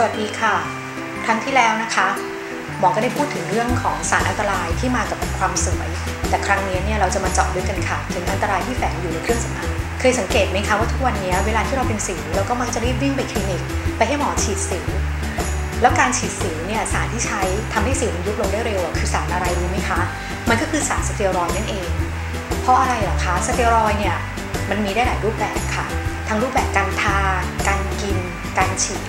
สวัสดีค่ะ ครั้งที่แล้วนะคะ หมอก็ได้พูดถึงเรื่องของสารอันตรายที่มากับความสวย แต่ครั้งนี้เนี่ยเราจะมาเจาะลึกกันค่ะ ถึงอันตรายที่แฝงอยู่ในเครื่องสำอางเคยสังเกตไหมคะว่าทุกวันนี้เวลาที่เราเป็นสิวเราก็มักจะรีบวิ่งไปคลินิก ไปให้หมอฉีดสิว แล้วการฉีดสิวเนี่ยสารที่ใช้ทำให้สิวมันยุบลงได้เร็วคือสารอะไรรู้ไหมคะ มันก็คือสารสเตียรอยนั่นเอง เพราะอะไรเหรอคะสเตียรอยเนี่ยมันมีได้หลายรูปแบบค่ะ ทั้งรูปแบบการทา การกิน การฉีด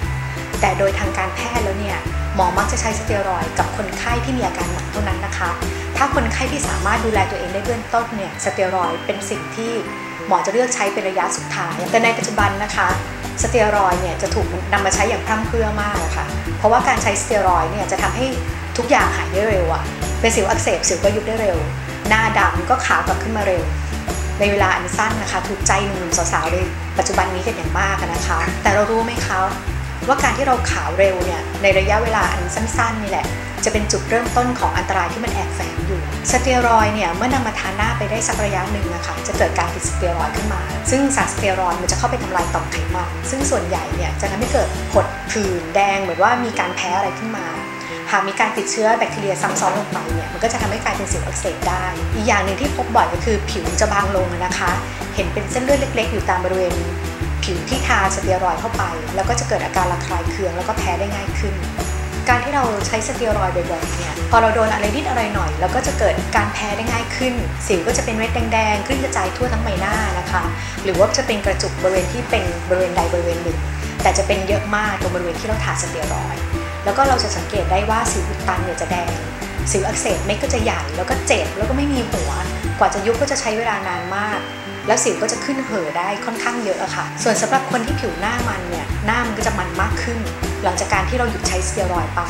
แต่โดยทางการแพทย์แล้วเนี่ยหมอมักจะใช้สเตียรอยกับคนไข้ที่มีอาการหนักเท่านั้นนะคะ ถ้าคนไข้ที่สามารถดูแลตัวเองได้เบื้องต้นเนี่ยสเตียรอยเป็นสิ่งที่หมอจะเลือกใช้เป็นระยะสุดท้าย แต่ในปัจจุบันนะคะสเตียรอยเนี่ยจะถูกนำมาใช้อย่างพร่ำเพรื่อมากะค่ะ เพราะว่าการใช้สเตียรอยเนี่ยจะทำให้ทุกอย่างหายได้เร็วอะเป็นสิวอักเสบสิวก็ยุบได้เร็ว หน้าดำก็ขาวกลับขึ้นมาเร็ว ในเวลาอันสั้นนะคะ ถูกใจหนุ่มสาวๆเลยปัจจุบันนี้กันอย่างมากนะคะ แต่เรารู้ไหมคะ ว่าการที่เราขาวเร็วเนี่ยในระยะเวลาอันสั้นๆนี่แหละ จะเป็นจุดเริ่มต้นของอันตรายที่มันแอบแฝงอยู่สเตียรอยเนี่ยเมื่อนำมาทาหน้าไปได้สักระยะหนึ่งนะคะจะเกิดการติดสเตียรอยขึ้นมา ซึ่งสารสเตียรอยมันจะเข้าไปทำลายต่อมไขมันซึ่งส่วนใหญ่เนี่ยจะทำให้เกิดผดผื่นแดงเหมือนว่ามีการแพ้อะไรขึ้นมาหากมีการติดเชื้อแบคทีเรียซ้ำซ้อนลงไปเนี่ยมันก็จะทำให้กลายเป็นสิวอักเสบได้ อีกอย่างหนึ่งที่พบบ่อยก็คือผิวจะบางลงนะคะ เห็นเป็นเส้นเลือดเล็ก ๆ อยู่ตามบริเวณ ผิวที่ทาสเตียรอยด์เข้าไป แล้วก็จะเกิดอาการระคายเคืองแล้วก็แพ้ได้ง่ายขึ้น การที่เราใช้สเตียรอยด์บ่อยๆเนี่ยพอเราโดนอะไรนิดอะไรหน่อย แล้วก็จะเกิดการแพ้ได้ง่ายขึ้น สิวก็จะเป็นเม็ดแดงๆขึ้นกระจายทั่วทั้งใบหน้านะคะ หรือว่าจะเป็นกระจุกบริเวณที่เป็นบริเวณใดบริเวณหนึ่ง แต่จะเป็นเยอะมากตรงบริเวณที่เราทาสเตียรอยด์แล้วก็เราจะสังเกตได้ว่าสิวอุดตันเนี่ยจะแดงสิวอักเสบเม็ดก็จะใหญ่แล้วก็เจ็บแล้วก็ไม่มีหัว กว่าจะยุบก็จะใช้เวลานานมาก แล้วสิวก็จะขึ้นเห่อได้ค่อนข้างเยอะอะค่ะ ส่วนสำหรับคนที่ผิวหน้ามันเนี่ยหน้ามันก็จะมันมากขึ้น หลังจากการที่เราหยุดใช้สเตียรอยด์ไป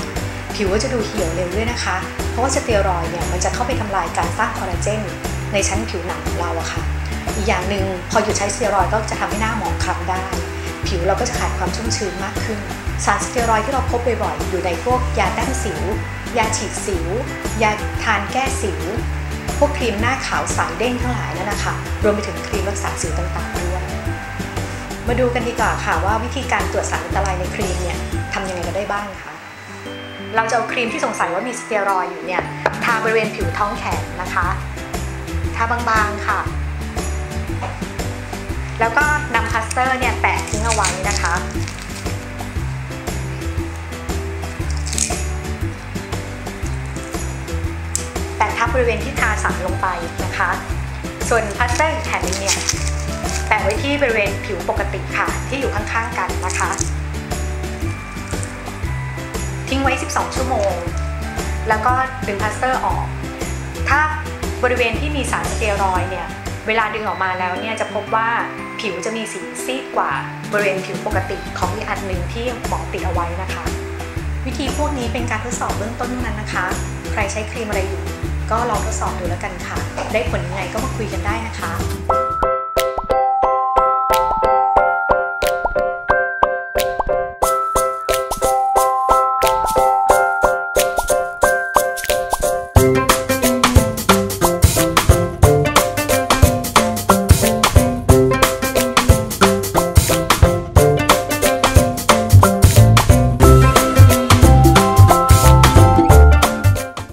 ผิวก็จะดูเหี่ยวเร็วด้วยนะคะ เพราะว่าสเตียรอยด์เนี่ยมันจะเข้าไปทำลายการสร้างคอลลาเจนในชั้นผิวหนังของเราอะค่ะ อีกอย่างหนึ่งพอหยุดใช้สเตียรอยด์ก็จะทำให้หน้าหมองคล้ำได้ ผิวเราก็จะขาดความชุ่มชื้นมากขึ้น สารสเตียรอยด์ที่เราพบบ่อยๆอยู่ในพวกยาแต้านสิว ยาฉีดสิว ยาทานแก้สิว พวกครีมหน้าขาวใสเด้งทั้งหลายนั่นนะคะรวมไปถึงครีมรักษาสิวต่างๆด้วยมาดูกันดีกว่าค่ะว่าวิธีการตรวจสารอันตรายในครีมเนี่ยทำยังไงกันได้บ้างคะเราจะเอาครีมที่สงสัยว่ามีสเตียรอยอยู่เนี่ยทาบริเวณผิวท้องแขนนะคะทาบางๆค่ะ แล้วก็นำพลาสเตอร์เนี่ยแปะทิ้งเอาไว้นะคะ บริเวณที่ทาสารลงไปนะคะ ส่วนพลาสเตอร์อีกแผ่นนึงเนี่ยแปะไว้ที่บริเวณผิวปกติค่ะ ที่อยู่ข้างๆกันนะคะ ทิ้งไว้ 12 ชั่วโมง แล้วก็ดึงพลาสเตอร์ออก ถ้าบริเวณที่มีสารสเตียรอยด์เนี่ยเวลาดึงออกมาแล้วเนี่ยจะพบว่าผิวจะมีสีซีดกว่าบริเวณผิวปกติของอีกอันหนึ่งที่หมอติดเอาไว้นะคะ วิธีพวกนี้เป็นการทดสอบเบื้องต้นนั้นนะคะ ใครใช้ครีมอะไรอยู่ ก็ลองทดสอบดูแล้วกันค่ะ ได้ผลยังไงก็มาคุยกันได้นะคะ